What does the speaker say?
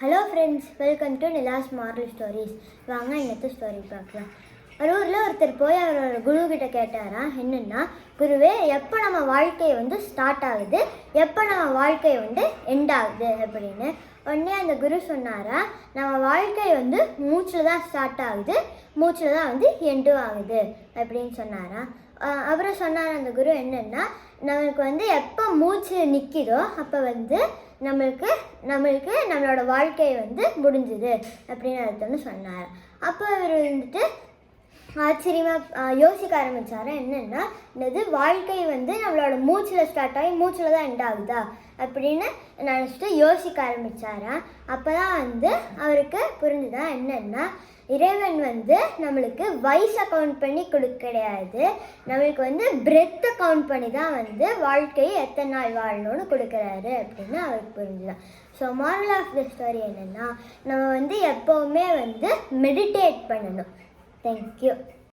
Hello friends welcome to Nila's moral stories வாங்க இன்னத்து story பார்க்கலாம். ஒரு ஊரில் ஒருத்தர் போய் அவரோட குரு கிட்ட கேட்டாராம் என்னென்னா குருவே எப்போ நம்ம வாழ்க்கை வந்து ஸ்டார்ட் ஆகுது? எப்போ நம்ம வாழ்க்கை வந்து எண்ட் ஆகுது? அப்படின்னு. உடனே அந்த குரு சொன்னாரா நம்ம வாழ்க்கை வந்து மூச்சில் தான் ஸ்டார்ட் ஆகுது. மூச்சில் தான் வந்து எண்டும் ஆகுது. அப்படின்னு சொன்னாராம் ஆஹ் அப்புறம் சொன்னார் அந்த குரு என்னென்னா நம்மளுக்கு வந்து எப்போ மூச்சு நிற்கிதோ அப்போ வந்து நம்மளுக்கு நம்மளுக்கு நம்மளோட வாழ்க்கை வந்து முடிஞ்சுது. அப்படின்னு அர்த்தம்னு சொன்னார். அப்போ இவர் வந்துட்டு ஆச்சரியமாக யோசிக்க ஆரம்பித்தாரு என்னென்னா என்னது வாழ்க்கை வந்து நம்மளோட மூச்சில் ஸ்டார்ட் ஆகி மூச்சில் தான் எண்ட் ஆகுதா? அப்படின்னு நினச்சிட்டு யோசிக்க ஆரம்பித்தாராம் அப்போ தான் வந்து அவருக்கு புரிஞ்சுதா என்னென்னா இறைவன் வந்து நம்மளுக்கு வயசை கவுண்ட் பண்ணி கொடுக்க கிடையாது நம்மளுக்கு வந்து பிரெத்தை கவுண்ட் பண்ணி தான் வந்து வாழ்க்கையை எத்தனை நாள் வாழணும்னு கொடுக்குறாரு அப்படின்னு அவருக்கு புரிஞ்சுதான் so moral of the story என்னென்னா நம்ம வந்து எப்போவுமே வந்து மெடிடேட் பண்ணணும். Thank you.